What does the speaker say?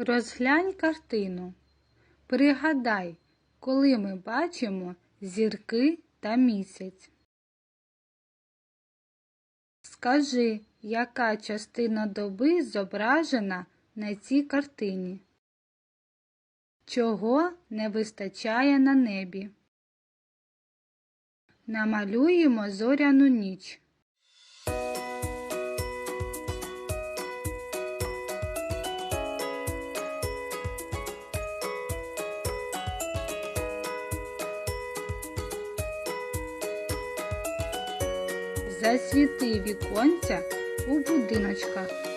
Розглянь картину. Пригадай, коли ми бачимо зірки та місяць. Скажи, яка частина доби зображена на цій картині? Чого не вистачає на небі? Намалюємо зоряну ніч. Засвіти віконця у будиночках.